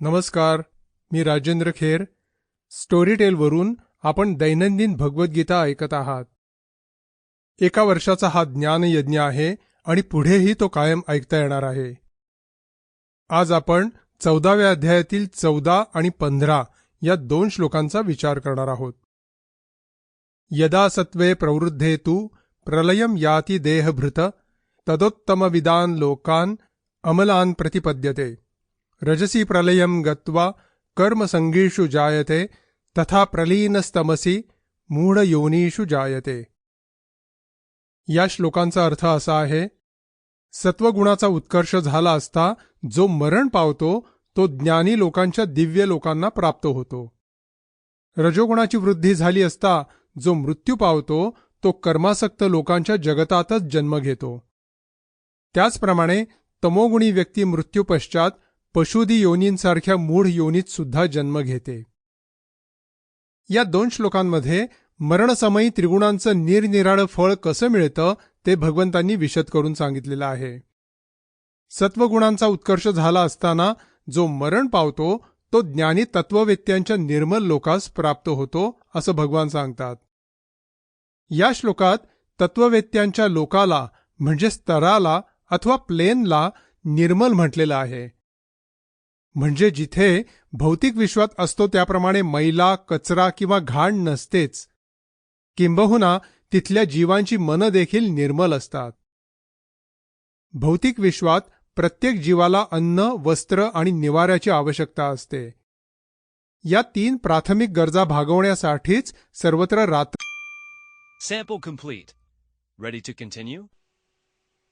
नमस्कार मी राजेंद्र खेर. स्टोरीटेलवरून आपण दैनंदिन भगवद्गीता ऐकत आहात. एका वर्षाचा हा ज्ञानयज्ञ आहे आणि पुढेही तो कायम ऐकता येणार आहे. आज आपण चौदाव्या अध्यायातील चौदा आणि पंधरा या दोन श्लोकांचा विचार करणार आहोत. यदा सत्वे प्रवृद्धे तू प्रलयम याती देहभृत तदोत्तमविदान लोकान अमलान प्रतिपद्यते. रजसी प्रलयं गत्वा कर्मसङ्गीषु जायते तथा प्रलीनस्तमसी मूढयोनीषु जायते. या श्लोकांचा अर्थ असा आहे सत्वगुणाचा उत्कर्ष झाला असता जो मरण पावतो तो ज्ञानी लोकांच्या दिव्य लोकांना प्राप्त होतो. रजोगुणाची वृद्धी झाली असता जो मृत्यू पावतो तो कर्मासक्त लोकांच्या जगतातच जन्म घेतो. त्याचप्रमाणे तमोगुणी व्यक्ती मृत्यूपश्चात पशुदी योनींसारख्या मूढ योनीत सुद्धा जन्म घेते. या दोन श्लोकांमध्ये मरणसमयी त्रिगुणांचं निरनिराळं फळ कसं मिळतं ते भगवंतांनी विशद करून सांगितलेलं आहे. सत्वगुणांचा उत्कर्ष झाला असताना जो मरण पावतो तो ज्ञानी तत्ववेत्यांच्या निर्मल लोकास प्राप्त होतो असं भगवान सांगतात. या श्लोकात तत्ववेत्यांच्या लोकाला म्हणजे स्तराला अथवा प्लेनला निर्मल म्हटलेलं आहे. म्हणजे जिथे भौतिक विश्वात असतो त्याप्रमाणे मैला कचरा किंवा घाण नसतेच. किंबहुना तिथल्या जीवांची मनं देखील निर्मल असतात. भौतिक विश्वात प्रत्येक जीवाला अन्न वस्त्र आणि निवाऱ्याची आवश्यकता असते. या तीन प्राथमिक गरजा भागवण्यासाठीच सर्वत्र रात्र